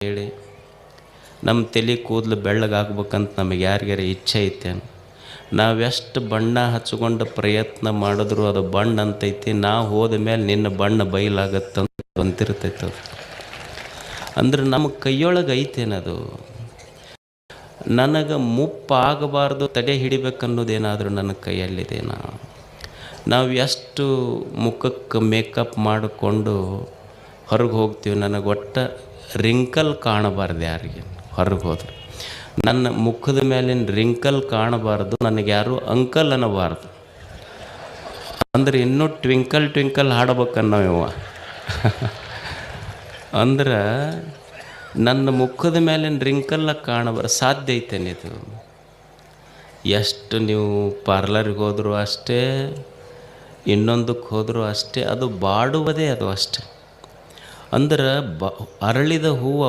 ಹೇಳಿ ನಮ್ಮ ತಲೆ ಕೂದಲು ಬೆಳ್ಳಗಾಗಬೇಕಂತ ನಮಗೆ ಯಾರಿಗಾರ ಇಚ್ಛೆ ಐತೆ? ನಾವೆಷ್ಟು ಬಣ್ಣ ಹಚ್ಕೊಂಡು ಪ್ರಯತ್ನ ಮಾಡಿದ್ರು ಅದು ಬಣ್ಣ ಅಂತೈತಿ ನಾವು ಹೋದ ಮೇಲೆ ನಿನ್ನ ಬಣ್ಣ ಬಯಲಾಗತ್ತಂತ ಬಂತಿರ್ತೈತೆ ಅದು. ಅಂದ್ರೆ ನಮ್ಮ ಕೈಯೊಳಗೆ ಐತೇನದು? ನನಗೆ ಮುಪ್ಪಾಗಬಾರ್ದು ತಡೆ ಹಿಡಿಬೇಕನ್ನೋದೇನಾದರೂ ನನ್ನ ಕೈಯಲ್ಲಿದೆ ನಾವು ಎಷ್ಟು ಮುಖಕ್ಕೆ ಮೇಕಪ್ ಮಾಡಿಕೊಂಡು ಹೊರಗೆ ಹೋಗ್ತೀವಿ. ನನಗೆ ಒಟ್ಟು ರಿಂಕಲ್ ಕಾಣಬಾರ್ದು ಯಾರಿಗೆ. ಹೊರಗೆ ಹೋದ್ರೆ. ನನ್ನ ಮುಖದ ಮೇಲಿನ ರಿಂಕಲ್ ಕಾಣಬಾರ್ದು. ನನಗೆ ಯಾರು ಅಂಕಲ್ ಅನ್ನಬಾರ್ದು. ಅಂದ್ರೆ ಇನ್ನೂ ಟ್ವಿಂಕಲ್ ಟ್ವಿಂಕಲ್ ಹಾಡ್ಬೇಕನ್ನೋ ಇವ. ಅಂದ್ರೆ ನನ್ನ ಮುಖದ ಮೇಲಿನ ರಿಂಕಲ್ಲ ಕಾಣಬಾರ ಸಾಧ್ಯ ಐತೇನೆ ಇದು? ಎಷ್ಟು ನೀವು ಪಾರ್ಲರಿಗೆ ಹೋದರೂ ಅಷ್ಟೇ ಇನ್ನೊಂದಕ್ಕೆ ಹೋದರೂ ಅಷ್ಟೇ, ಅದು ಬಾಡುವುದೇ ಅದು ಅಷ್ಟೆ. ಅಂದ್ರೆ ಬ ಅರಳಿದ ಹೂವು